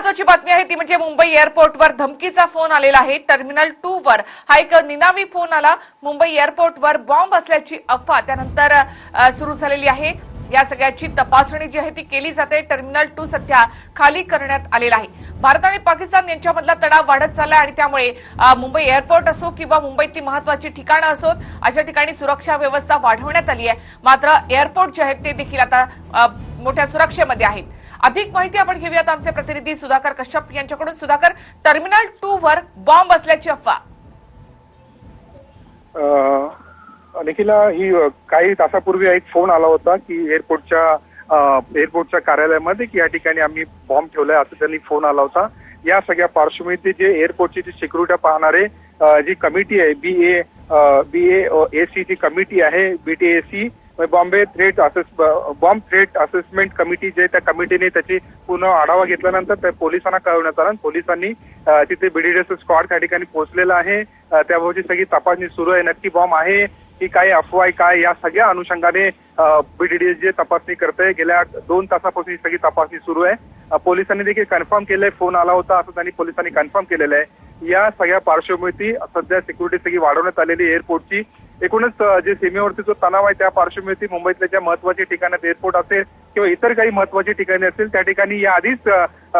महत्वाची बातमी आहे ती म्हणजे मुंबई एअरपोर्टवर धमकीचा फोन आलेला आहे. टर्मिनल टू वर. हा एक निनावी फोन आला. मुंबई एअरपोर्टवर बॉम्ब असल्याची अफवा त्यानंतर सुरू झालेली आहे. या सगळ्याची तपासणी जी आहे ती केली जाते. टर्मिनल टू सध्या खाली करण्यात आलेला आहे. भारत आणि पाकिस्तान यांच्यामधला तणाव वाढत चालला आणि त्यामुळे मुंबई एअरपोर्ट असो किंवा मुंबईतली महत्वाची ठिकाणं असोत अशा ठिकाणी सुरक्षा व्यवस्था वाढवण्यात आली आहे. मात्र एअरपोर्ट जे आहेत ते देखील आता मोठ्या सुरक्षेमध्ये आहेत. अधिक माहिती आपण घेऊयात आमचे प्रतिनिधी सुधाकर कश्यप यांच्याकडून. सुधाकर टर्मिनल टू वर बॉम्ब असल्याची अफवा. निखिला ही काही तासापूर्वी एक फोन आला होता की एअरपोर्टच्या एअरपोर्टच्या कार्यालयामध्ये की या ठिकाणी आम्ही बॉम्ब ठेवलाय असं त्यांनी फोन आला होता. या सगळ्या पार्श्वभूमीत जे एअरपोर्टची जी सिक्युरिटी पाहणारे जी कमिटी आहे बी A B A C G committee आहे बी टी ए सी म्हणजे bomb threat assess bomb threat assessment committee जे त्या कमिटीने त्याची पूर्ण आढावा घेतल्यानंतर त्या पोलिसांना कळवण्यात आलं. पोलिसांनी तिथे बीडीडीएस स्क्वॉड त्या ठिकाणी पोहोचलेला आहे. त्याबाबतची सगळी तपासणी सुरू आहे. नक्की बॉम्ब आहे की काय अफवाय काय या सगळ्या अनुषंगाने बीडीडीएस जे तपासणी करते गेल्या दोन तासापासून ही सगळी तपासणी सुरू आहे. पोलिसांनी देखील कन्फर्म केलंय. फोन आला होता असं त्यांनी पोलिसांनी कन्फर्म केलेलं आहे. या सगळ्या पार्श्वभूमीती सध्या सिक्युरिटी सगळी वाढवण्यात आलेली एअरपोर्टची एकूणच जे सीमेवरती जो तणाव आहे त्या पार्श्वभूमीवरती मुंबईतल्या ज्या महत्वाची ठिकाणं एअरपोर्ट असेल किंवा इतर काही महत्वाची ठिकाणे असतील त्या ठिकाणी या आधीच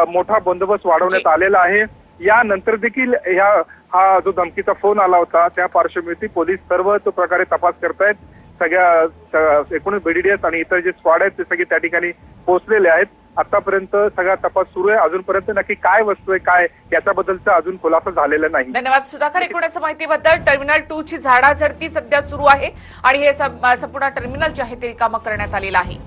मोठा बंदोबस्त वाढवण्यात आलेला आहे. यानंतर देखील ह्या हा जो धमकीचा फोन आला होता त्या पार्श्वभूमीवरती पोलीस सर्व तो प्रकारे तपास करतायत. सगळ्या एकूणच बीडीडीएस आणि इतर जे स्क्वॉड आहेत ते सगळे त्या ठिकाणी पोहोचलेले आहेत. आतापर्यंत सगळा तपास सुरू आहे. अजूनपर्यंत नक्की काय वस्तू आहे काय याच्याबद्दलचा अजून खुलासा झालेला नाही. धन्यवाद सुधाकर. एकूणच माहितीबद्दल टर्मिनल टू ची झाडाझडती सध्या सुरू आहे आणि हे संपूर्ण टर्मिनल जे आहे ते रिकामं करण्यात आलेलं आहे.